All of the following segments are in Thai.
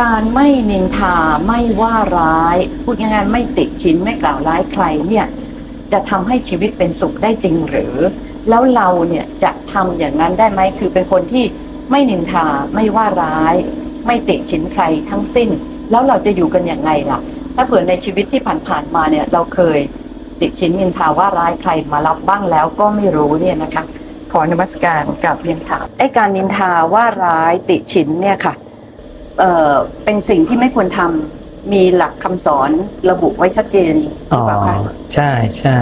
การไม่นินทาไม่ว่าร้ายพูดง่ายๆไม่ติชินไม่กล่าวร้ายใครเนี่ยจะทำให้ชีวิตเป็นสุขได้จริงหรือ แล้วเราเนี่ยจะทำอย่างนั้นได้ไหมคือเป็นคนที่ไม่นินทาไม่ว่าร้าย ไม่ติชินใครทั้งสิ้น แล้วเราจะอยู่กันอย่างไงล่ะ ถ้าเผื่อในชีวิตที่ผ่านๆมาเนี่ยเราเคยติชินนินทาว่าร้ายใครมารับบ้างแล้วก็ไม่รู้เนี่ยนะคะขอนมัสการกับเรียนถามไอ้การนินทาว่าร้ายติชินเนี่ยค่ะ เอ่อเป็นสิ่งที่ไม่ควรทำมีหลักคำสอนระบุไว้ชัดเจนหรือเปล่าคะใช่ใช่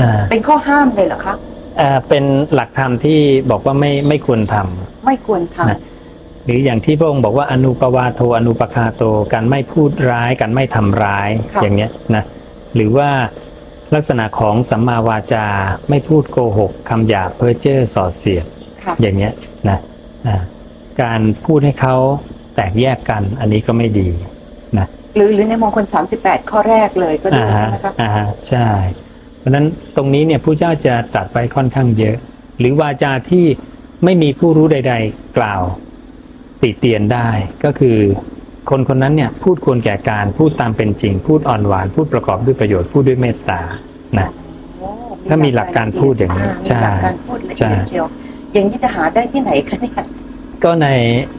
อ่าเป็นข้อห้ามเลยเหรอคะอ่าเป็นหลักธรรมที่บอกว่าไม่ไม่ควรทำ ไม่ควรทนะหรืออย่างที่พระองค์บอกว่าอนุปวาโทอนุปคาโตการไม่พูดร้ายการไม่ทำร้ายอย่างเนี้ยนะหรือว่าลักษณะของสัมมาวาจาไม่พูดโกหกคำหยาบเพ้อเจ้อส่อเสียดำค่ะ อย่างเนี้ยนะอ่าการพูดให้เขา แตกแยกกัน อันนี้ก็ไม่ดีนะหรือหรือในมงคล 38 ข้อแรกเลยก็ดีอ่าใช่ฮะไหมคะอ่าฮะใช่ เพราะฉะนั้นตรงนี้เนี่ยผู้เจ้าจะตรัดไว้ค่อนข้างเยอะ หรือวาจาที่ไม่มีผู้รู้ใด ๆ กล่าวติเตียนได้ก็คือคนคนนั้นเนี่ยพูดควรแก่การพูดตามเป็นจริง พูดอ่อนหวาน พูดประกอบด้วยประโยชน์พูดด้วยเมตตานะโอ้ถ้ามีหลักการพูดอย่างนี้มีใช่หลักการพูดละใช่เอียดเชียวอย่างนี้จะหาได้ที่ไหนคะเนี่ย ก็ใน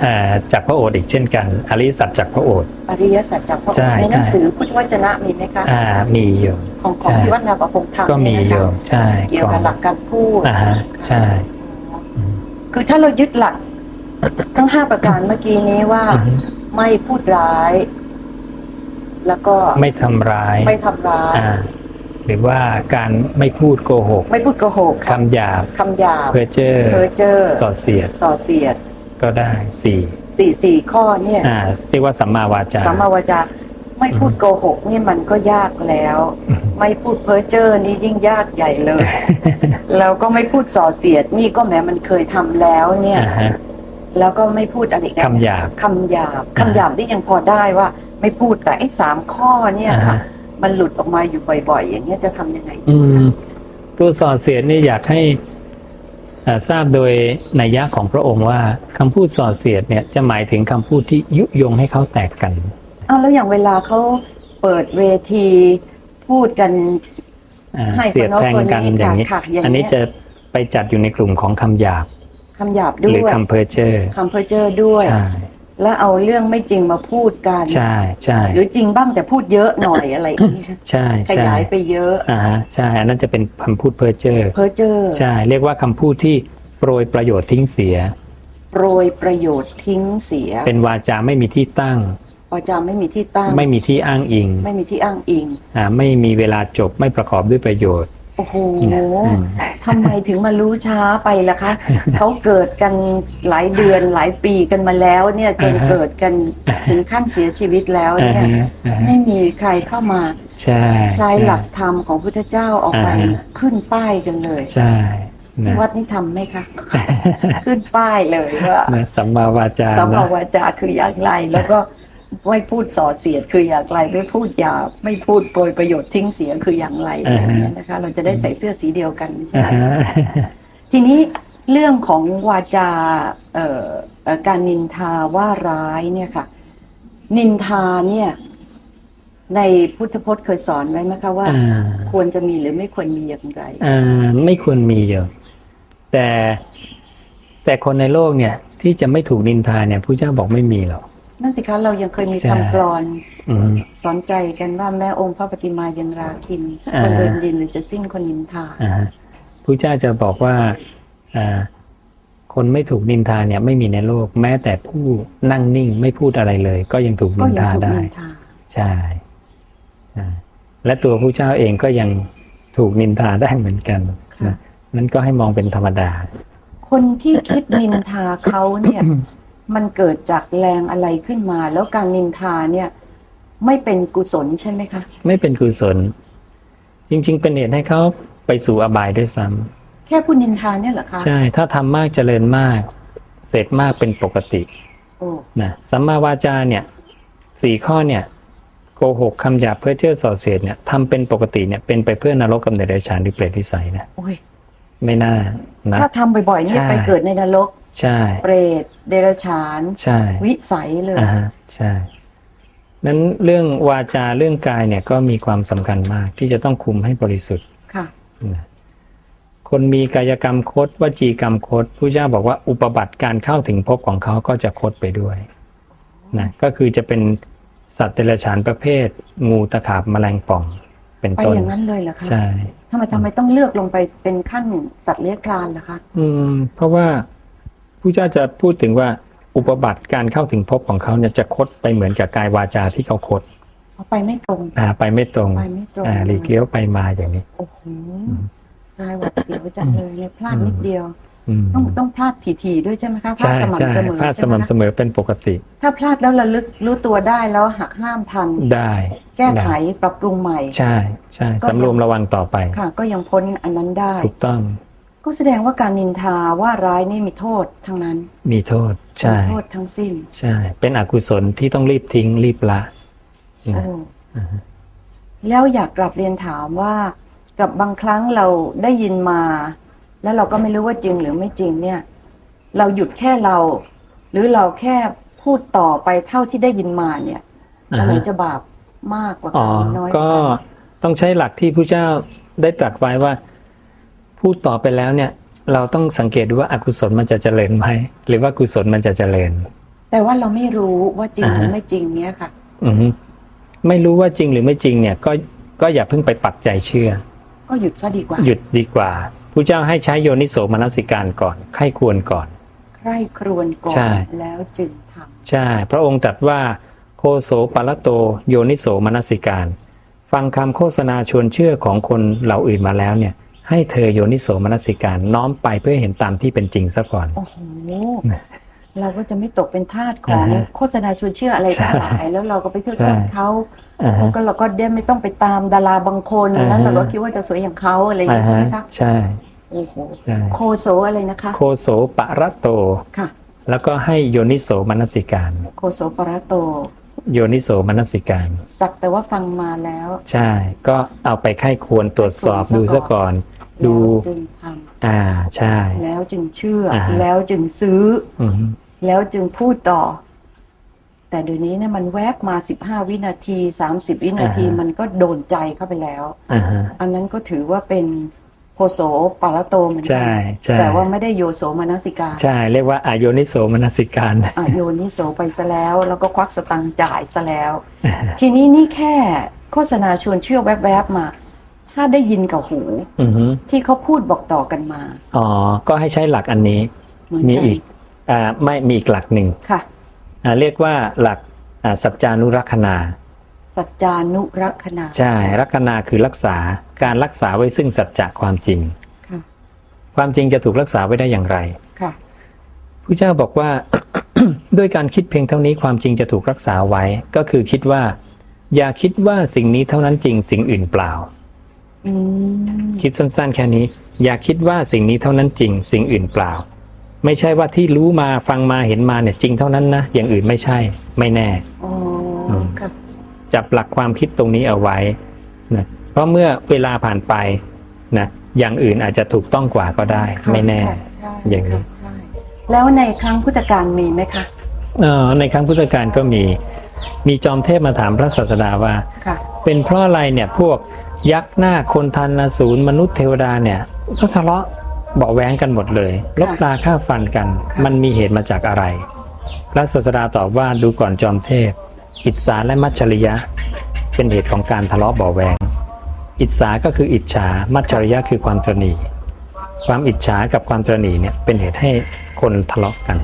เอ่อจากพระโอษฐ์อีกเช่นกัน อริยสัจจากพระโอษฐ์อริยสัจจากพระองใช่ค์ในหนังใช่สือพุทธวจนะมีไหมคะอ่ามีอยู่ของของใช่ที่วัดนาประพงธรรมก็มีเนี่ยโยนะคะมใช่เกี่ยวขอกับงหลักการพูดอ่าฮะใช่อืมคือถ้าเรายึดหลัก ทั้งห้าประการเมื่อกี้นี้ว่าอือฮึไม่พูดร้าย แล้วก็ไม่ทำร้าย ไม่ทำร้ายอ่าหรือว่าการไม่พูดโกหก ไม่พูดโกหกค่ะคำหยาบคำหยาบเพ้อเจ้อเพ้อเจ้อส่อเสียดส่อเสียด ก็ได้สี่สี่สี่ข้อเนี่ยอ่าเรียกว่าสัมมาวาจาสัมมาวาจาไม่พูดโกหกนี่มันก็ยากแล้วอืมไม่พูดเพ้อเจ้อนี่ยิ่งยากใหญ่เลยแล้วก็ไม่พูดส่อเสียดนี่ก็แหมมันเคยทำแล้วเนี่ยอ่าฮะแล้วก็ไม่พูดอะไรอีกันคำหยาบคำหยาบคำหยาบที่ยังพอได้ว่า ไม่พูดแต่ไอ้สามข้อเนี่ยอ่าค่ะฮะมันหลุดออกมาอยู่บ่อย ๆ อย่างเงี้ยจะทำยังไงอืมตัวส่อเสียดนี่อยากให้อ่า ทราบโดยนัยยะของพระองค์ว่าคำพูดส่อเสียดเนี่ยจะหมายถึงคำพูดที่ยุยงให้เขาแตกกันอ้าวแล้วอย่างเวลาเขาเปิดเวทีพูดกันอ่าให้เสียดแทงกันคนโน้นคนนี้อย่างนี้ค่ะค่ะอย่างเงี้ยอันนี้จะไปจัดอยู่ในกลุ่มของคำหยาบคำหยาบหด้รือวยคำเพ้อเจ้อคำเพ้อเจ้อด้วยใช่ แล้วเอาเรื่องไม่จริงมาพูดกัน ใช่ใช่หรือจริงบ้างแต่พูดเยอะหน่อยอะไรอย่างนี้ใช่ขใช่ยายไปเยอะอ่าฮะใช่อันนั้นจะเป็นคำพูดเพ้อเจ้อเพ้อเจ้อใช่เรียกว่าคำพูดที่โปรยประโยชน์ทิ้งเสีย โปรยประโยชน์ทิ้งเสีย เป็นวาจาไม่มีที่ตั้งวาจาไม่มีที่ตั้ง ไม่มีที่อ้างอิง ไม่มีที่อ้างอิงอ่าไม่มีเวลาจบไม่ประกอบด้วยประโยชน์ โอ้โหนะอืมทำไมถึงมารู้ช้าไปล่ะคะ เขาเกิดกันหลายเดือนหลายปีกันมาแล้ว เนี่ยจนอ่าฮะเกิดกันถึงขั้นเสียชีวิตแล้วอ่าเนี่ยฮะอ่าฮะไม่มีใครเข้ามาใช่ใช้หลักธรรมของพุทธเจ้าออกไปอ่าฮะขึ้นป้ายกันเลยใช่ที่นะวัดนี่ทำไหมคะขึ้นป้ายเลยว่านะสัมมาวาจาสัมภานะวาจาคืออย่างไรแล้วก็ ไม่พูดส่อเสียดคืออย่างไรไม่พูดหยาบไม่พูดโปรยประโยชน์ทิ้งเสียคืออย่างไรอะไรอย่างเงี้ยนะคะ เราจะได้ใส่เสื้อสีเดียวกันไม่ใช่อ่าไหมฮะทีนี้เรื่องของวาจาเอ่อเอ่อการนินทาว่าร้ายเนี่ยค่ะ นินทาเนี่ย ในพุทธพจน์เคยสอนไว้ไหมคะว่าอ่าควรจะมีหรือไม่ควรมีอย่างไรอ่าไม่ควรมีอยู่แต่แต่คนในโลกเนี่ย ที่จะไม่ถูกนินทาเนี่ยผู้เจ้าบอกไม่มีหรอก นั่นสิคะเรายังเคยมีใช่คำกรอนอืมสอนใจกันว่าแม้องค์พระปฏิมายันราคินอ่าคนเดินดินหรือจะสิ้นคนนินทาอ่าฮะผู้เจ้าจะบอกว่าอ่าคนไม่ถูกนินทาเนี่ยไม่มีในโลก แม้แต่ผู้นั่งนิ่งไม่พูดอะไรเลย ก็ยังถูกก็นินยังทาถูกได้นินทาใช่อ่าและตัวผู้เจ้าเองก็ยังถูกนินทาได้เหมือนกันค่ะนะนั้นก็ให้มองเป็นธรรมดา คนที่คิดนินทาเขาเนี่ย มันเกิดจากแรงอะไรขึ้นมา แล้วการนินทาเนี่ย ไม่เป็นกุศลใช่ไหมคะ ไม่เป็นกุศล จริง ๆ เป็นเหตุให้เขาไปสู่อบายด้วยซ้ำแค่พูดนินทาเนี่ยเหรอคะใช่ถ้าทำมากเจริญมาก เสร็จมากเป็นปกติโอ้นะสัมมาวาจาเนี่ยสี่ข้อเนี่ยโกหกคำหยาบเพื่อเชื่อส่อเสียดเนี่ยทำเป็นปกติเนี่ยเป็นไปเพื่อนรกกับเดรัจฉานหรือเปรตวิสัยนะโอ้ยไม่น่านะถ้าทำบ่อยๆนี่ใช่ไปเกิดในนรก ใช่ เปรตเดรัจฉาน ใช่วิสัยเลยอ่าฮะใช่นั้นเรื่องวาจาเรื่องกายเนี่ยก็มีความสำคัญมากที่จะต้องคุมให้บริสุทธิ์ค่ะ นะคนมีกายกรรมคดวจีกรรมคดผู้เจ้าบอกว่าอุปบัติการเข้าถึงภพของเขาก็จะคดไปด้วยนะก็คือจะเป็นสัตว์เดรัจฉานประเภท งูตะขาบแมลงป่องเป็นไปต้น อย่างนั้นเลยเหรอคะใช่ ทำไมทำไมต้องเลือกลงไปเป็นขั้นสัตว์เลื้อยคลานล่ะคะ อืมเพราะว่า ผู้เจ้าจะพูดถึงว่าอุปบัติการเข้าถึงภพของเขาเนี่ยจะคดไปเหมือนกับกายวาจาที่เขาคดเอาไปไม่ตรงอ่าไปไม่ตรงไปไม่ตรงอ่าหลีกเลี้ยวไปมาอย่างนี้โอ้โหกายหวัดเสียวจังเลยเนี่ยพลาดนิดเดียวอืมต้องต้องพลาดถี่ๆด้วยใช่ไหมคะพลาดใช่สใช่ม่ำเสมอพลาดสใช่ไหมม่ำเสคะมอเป็นปกติ ถ้าพลาดแล้วระลึกรู้ตัวได้แล้วหักห้ามทันได้ แก้ไขด้ปรับปรุงใหม่ ใช่ใช่ก็ยังสำรวมระวังต่อไปค่ะ ก็ยังพ้นอันนั้นได้ถูกต้อง ก็แสดงว่าการนินทาว่าร้ายนี่มีโทษทั้งนั้น มีโทษ ใช่มีโทษทั้งสิ้น ใช่ เป็นอกุศลที่ต้องรีบทิ้งรีบละโอ้นะอ่าฮะแล้วอยากกลับเรียนถามว่า กับบางครั้งเราได้ยินมา แล้วเราก็ไม่รู้ว่าจริงหรือไม่จริงเนี่ย เราหยุดแค่เรา หรือเราแค่พูดต่อไปเท่าที่ได้ยินมาเนี่ยอ่าอันไหนฮะจะบาปมากกว่าอ๋กัอนน้อยก็ว่ากันต้องใช้หลักที่พระเจ้าได้ตรัสไว้ว่า พูดต่อไปแล้วเนี่ย เราต้องสังเกตดูว่าอกุศลมันจะเจริญไหมหรือว่ากุศลมันจะเจริญ แต่ว่าเราไม่รู้ว่าจริงหรืออ่าฮะไม่จริงเนี่ยค่ะ อือฮึไม่รู้ว่าจริงหรือไม่จริงเนี่ย ก็ก็อย่าเพิ่งไปปักใจเชื่อ ก็หยุดซะดีกว่า หยุดดีกว่าพระเจ้าให้ใช้โยนิโสมนสิการก่อนไข้ควรก่อนใคร่ครวญก่อใช่นแล้วจึงทใช่ พระองค์ตรัสว่าโคโสปะละโตโยนิโสมนสิการ ฟังคำโฆษณาชวนเชื่อของคนเหล่าอื่นมาแล้วเนี่ย ให้เธอโยนิโสมนสิการน้อมไปเพื่อเห็นตามที่เป็นจริงซะก่อนำโอ้โหนะเราก็จะไม่ตกเป็นทาสของอ่าฮะโฆษณาชวนเชื่ออะไรทั้งหลายแล้วเราก็ไปเชื่อใช่เขาอ่าฮะก็เราก็ได้ไม่ต้องไปตามดาราบางคนอ่าฮะแล้วเราก็คิดว่าจะสวยอย่างเขาอะไรอย่างอ่านี้ใช่ฮะไหมคะใช่โอ้โหใช่โคโซอะไรนะคะ โคโสปะระโตค่ะ แล้วก็ให้โยนิโสมนสิการ โคโซปรโตโยนิโสมนสิการ สักแต่ว่าฟังมาแล้ว ใช่ ก็เอาไปไข้ควรตรวจสอบดูซะก่อน ดูแล้วจึงทอ่าใช่ำแล้วจึงเชื่ออาฮะแล้วจึงซื้ออือฮึแล้วจึงพูดต่อ แต่เดี๋ยวนี้เนี่ยมันแวบมา15วินาที30วินาทีมันก็โดนใจเข้าไปแล้วอ่าฮะอันนั้นก็ถือว่าเป็นโคโสปาระโตเหมือนกัใช่ใช่แต่ว่าไม่ได้โยโสมนสิการ ใช่ เรียกว่าอายนิโสมนสิการอะโยนิโสไปซะแล้ว แล้วก็ควักสตังค์จ่ายซะแล้ว ทีนี้นี่แค่โฆษณาชวนเชื่อแวบๆมา ถ้าได้ยินกับหูอือฮึที่เขาพูดบอกต่อกันมา อ๋อ ก็ให้ใช้หลักอันนี้ เหมือนมีกันอีกอ่าไม่มีอีกหลักหนึ่งค่ะ อ่าเรียกว่าหลักอ่าสัจจานุรักษณา สัจจานุรักษณา ใช่ รักษณาคือรักษา การรักษาไว้ซึ่งสัจจะความจริง ค่ะ ความจริงจะถูกรักษาไว้ได้อย่างไรค่ะ พระเจ้าบอกว่า ด้วยการคิดเพียงเท่านี้ความจริงจะถูกรักษาไว้ ก็คือคิดว่า อย่าคิดว่าสิ่งนี้เท่านั้นจริงสิ่งอื่นเปล่าอืม คิดสั้น ๆ แค่นี้ อย่าคิดว่าสิ่งนี้เท่านั้นจริง สิ่งอื่นเปล่า ไม่ใช่ว่าที่รู้มาฟังมาเห็นมาเนี่ยจริงเท่านั้นนะอย่างอื่นไม่ใช่ ไม่แน่อ๋ออืมค่ะจับหลักความคิดตรงนี้เอาไว้นะเพราะเมื่อเวลาผ่านไปนะอย่างอื่นอาจจะถูกต้องกว่าก็ได้ค่ะไม่แน่ค่ะใช่อย่างนี้ค่ะใช่แล้วในครั้งพุทธกาลมีไหมคะเอ่อในครั้งพุทธกาลก็มี มีจอมเทพมาถามพระศาสดาว่าค่ะเป็นเพราะอะไรเนี่ยพวก ยักษ์หน้าคนทันนสูรมนุษย์เทวดาเนี่ยก็ทะเลาะเบาะแว้งกันหมดเลยลบลาฆ่าฟันกันค่ะมันมีเหตุมาจากอะไร พระศาสดาตอบว่าดูก่อนจอมเทพ อิจฉาและมัจฉริยะ เป็นเหตุของการทะเลาะเบาะแวงอิจฉาก็คืออิจฉา มัจฉริยะคือความตรณีความอิจฉากับความตรณีเนี่ยเป็นเหตุให้คนทะเลาะกัน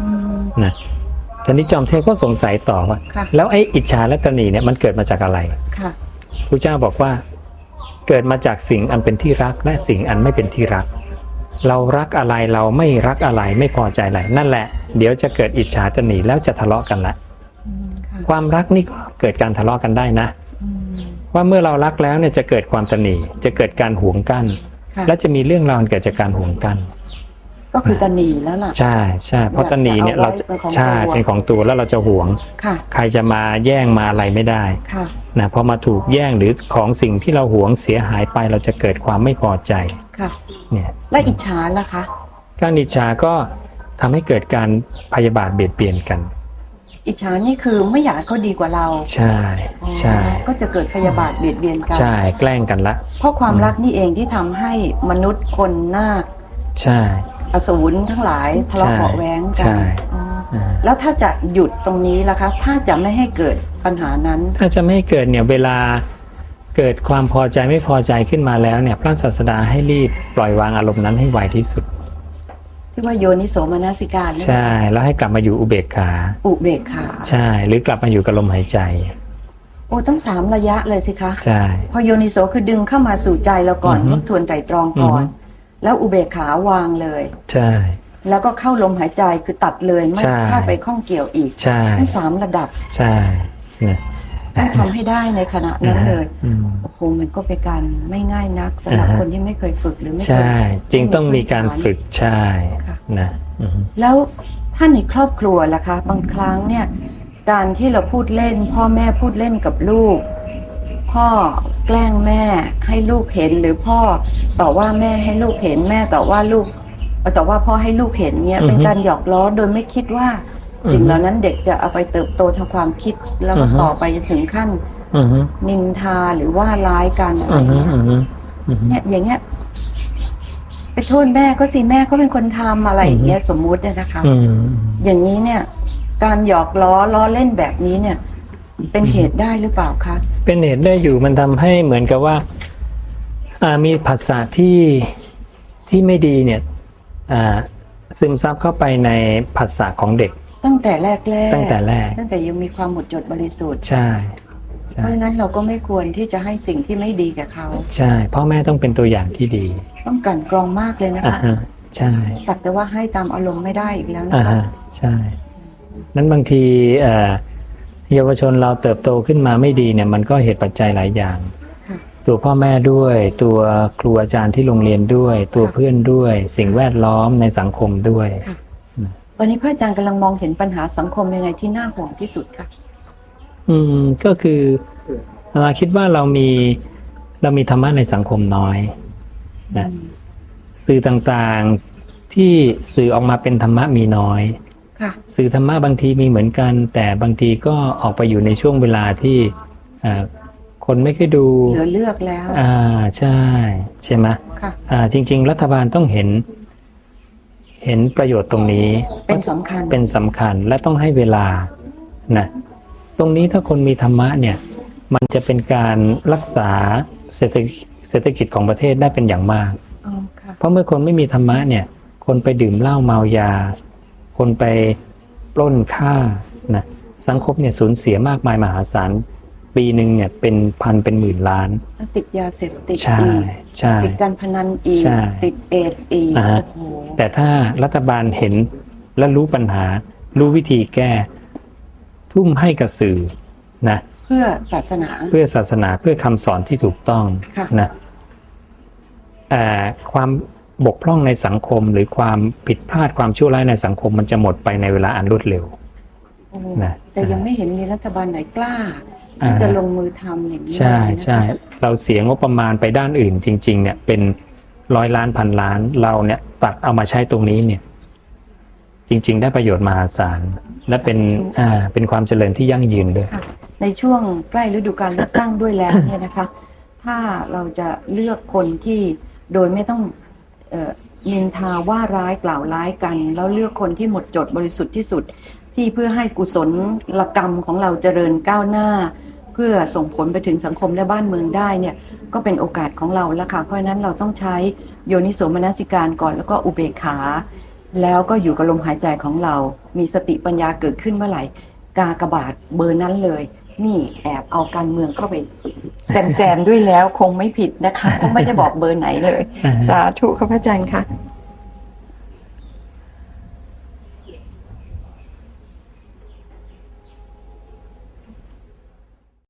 อืมนะทีนี้จอมเทพก็สงสัยต่อว่าค่ะแล้วไอ้อิจฉาและตรณีเนี่ยมันเกิดมาจากอะไรค่ะ พระเจ้าบอกว่า เกิดมาจากสิ่งอันเป็นที่รักและสิ่งอันไม่เป็นที่รัก เรารักอะไรเราไม่รักอะไรไม่พอใจอะไรนั่นแหละ เดี๋ยวจะเกิดอิจฉาตรณีแล้วจะทะเลาะกันละอืมค่ะความรักนี่ก็เกิดการทะเลาะกันได้นะอืมว่าเมื่อเรารักแล้วเนี่ยจะเกิดความตรณีจะเกิดการหวงกั้นค่ะและจะมีเรื่องราวเกิดจากการหวงกั้นก็คือตาหนีแล้วล่ะใช่ใช่เพราะตรณีเนี่ยเราอยากจะเอาไว้เป็นของใช่ตัวเป็นของตัวแล้วเราจะหวงค่ะใครจะมาแย่งมาอะไรไม่ได้ค่ะ นะพอมาถูกแย่งหรือของสิ่งที่เราหวงเสียหายไปเราจะเกิดความไม่พอใจค่ะเนี่ยและอิจฉาล่ะคะ การอิจฉาก็ทำให้เกิดการพยาบาทเบียดเบียนกัน อิจฉานี่คือไม่อยากให้เขาดีกว่าเรา ใช่ใช่อ๋อก็จะเกิดพยาบาทเบียดเบียนกันใช่แกล้งกันละ เพราะความรักนี่เองที่ทำให้มนุษย์คนนาคใช่ อสูรทั้งหลายทะเลาะใช่เบาะแว้งกัใช่อ๋ออ่า แล้วถ้าจะหยุดตรงนี้ล่ะคะถ้าจะไม่ให้เกิดปัญหานั้น ถ้าจะไม่ให้เกิดเนี่ยเวลาเกิดความพอใจไม่พอใจขึ้นมาแล้วเนี่ย พระศาสดาให้รีบปล่อยวางอารมณ์นั้นให้ไวที่สุด ที่ว่าโยนิโสมนสิการเนี่ยใช่ แล้วให้กลับมาอยู่อุเบกขาอุเบกขาใช่ หรือกลับมาอยู่กับลมหายใจโอ้ต้องสามระยะเลยสิคะใช่พอโยนิโสคือดึงเข้ามาสู่ใจเราก่อนอือฮึทบทวนไตรตรองก่อนอือฮึแล้วอุเบกขาวางเลย ใช่ แล้วก็เข้าลมหายใจคือตัดเลยไม่ใช่ เข้าไปข้องเกี่ยวอีกใช่ทั้งสามระดับใช่เนี่ยต้องทำให้ได้ในขณะนั้นเลยอืม โอ้โหมันก็เป็นการไม่ง่ายนักสำหรับอ่าฮะ คนที่ไม่เคยฝึกหรือไม่เคใช่ยจริงต้องมีการฝึกใช่ค่ะ นะอืม แล้วถ้าในครอบครัวล่ะคะ บางครั้งเนี่ย การที่เราพูดเล่น พ่อแม่พูดเล่นกับลูก พ่อแกล้งแม่ให้ลูกเห็นหรือพ่อต่อว่าแม่ให้ลูกเห็นแม่ต่อว่าลูก เอ่อต่อว่าพ่อให้ลูกเห็นเนี่ยเป็นการหยอกล้อโดยไม่คิดว่า สิ่งเหล่านั้นเด็กจะเอาไปเติบโตทางความคิดแล้วก็ต่อไปจนถึงขั้นอืมอืมนินทาหรือว่าร้ายกันอะไรอืมเงี้ยอืมอืมเนี่ยอย่างเงี้ยไปโทษแม่ก็สิแม่ก็เป็นคนทำอะไรอย่างเงี้ยสมมุติเนี่ยนะคะอืมอย่างนี้เนี่ย การหยอกล้อล้อเล่นแบบนี้เนี่ย เป็นเหตุได้หรือเปล่าคะเป็นเหตุได้อยู่มันทำให้เหมือนกับว่า อ่ามีภาษาที่ที่ไม่ดีเนี่ยอ่า ซึมซับเข้าไปในภาษาของเด็ก ตั้งแต่แรกแรกตั้งแต่แรก ตั้งแต่ยังมีความหมดจดบริสุทธิ์ใช่เพใช่ราะฉะนั้นเราก็ไม่ควรที่จะให้สิ่งที่ไม่ดีกับเขา ใช่พ่อแม่ต้องเป็นตัวอย่างที่ดี ต้องกลั่นกรองมากเลยนะอ่าคะฮะใช่สักแต่ว่าให้ตามอารมณ์ไม่ได้อีกแล้วนะอ่าคะฮะใช่ นั้นบางทีเอ่อเยาวชนเราเติบโตขึ้นมาไม่ดีเนี่ย มันก็เหตุปัจจัยหลายอย่างค่ะ ตัวพ่อแม่ด้วย ตัวครูอาจารย์ที่โรงเรียนด้วย ตัวเพื่อนด้วย สิ่งแวดล้อมในสังคมด้วยวันนี้พระอาจารย์กำลังมองเห็นปัญหาสังคมยังไงที่น่าห่วงที่สุดค่ะ อืมก็คือเราคิดว่าเรามีเรามีธรรมะในสังคมน้อยนะสื่อต่างๆที่สื่อออกมาเป็นธรรมะมีน้อยค่ะสื่อธรรมะบางทีมีเหมือนกัน แต่บางทีก็ออกไปอยู่ในช่วงเวลาที่เอ่อ คนไม่เคอยดู เหลือเลือกแล้ว อ่าใช่ ใช่ไหมค่ะ อ่า จริง ๆ รัฐบาลต้องเห็น เห็นประโยชน์ตรงนี้ เป็นสำคัญ เป็นสำคัญและต้องให้เวลานะตรงนี้ถ้าคนมีธรรมะเนี่ย มันจะเป็นการรักษาเศรษฐกิจเศรษฐกิจของประเทศได้เป็นอย่างมาก อ๋อ ค่ะ เพราะเมื่อคนไม่มีธรรมะเนี่ย คนไปดื่มเหล้าเมายา คนไปปล้นฆ่านะสังคมเนี่ยสูญเสียมากมายมหาศาล ปีหนึ่งเนี่ยเป็นพันเป็นหมื่นล้านแล้วติดยาเสพติดใช่อีกใช่ ติดการพนันอีก ใช่ติดเอดส์อีกอ่าฮะ โอ้โหแต่ถ้ารัฐบาลเห็นและรู้ปัญหา รู้วิธีแก้ ทุ่มให้กับสื่อนะ เพื่อศาสนา เพื่อศาสนาเพื่อคำสอนที่ถูกต้องค่ะ นะเอ่อความบกพร่องในสังคมหรือความผิดพลาดความชั่วร้ายในสังคมมันจะหมดไปในเวลาอันรวดเร็ว โอ้โหนะ แต่ยังไม่เห็นมีรัฐบาลไหนกล้าอ่า ที่จะลงมือทำอย่างนี้ใช่เลยนะคะใช่เราเสียงบประมาณไปด้านอื่นจริง ๆ เนี่ยเป็นร้อยล้านพันล้านเราเนี่ยตัดเอามาใช้ตรงนี้เนี่ย จริง ๆ ได้ประโยชน์มหาศาล และเป็นอ่าเป็นความเจริญที่ยั่งยืนด้วยค่ะในช่วงใกล้ฤดูการเลือกตั้งด้วยแล้วเนี่ยนะคะ ถ้าเราจะเลือกคนที่โดยไม่ต้องเอ่อนินทาว่าร้ายกล่าวร้ายกัน แล้วเลือกคนที่หมดจดบริสุทธิ์ที่สุดที่เพื่อให้กุศลกรรมของเราเจริญก้าวหน้าเพื่อส่งผลไปถึงสังคมและบ้านเมืองได้เนี่ยก็เป็นโอกาสของเราแล้วค่ะเพราะฉะนั้นเราต้องใช้โยนิโสมนสิการก่อนแล้วก็อุเบกขา แล้วก็อยู่กับลมหายใจของเรา มีสติปัญญาเกิดขึ้นเมื่อไหร่ กากบาทเบอร์นั้นเลย นี่แอบเอาการเมืองเข้าไปแซมแซมๆด้วยแล้วคงไม่ผิดนะคะคงไม่ได้บอกเบอร์ไหนเลย สาธุครับพระอาจารย์ค่ะ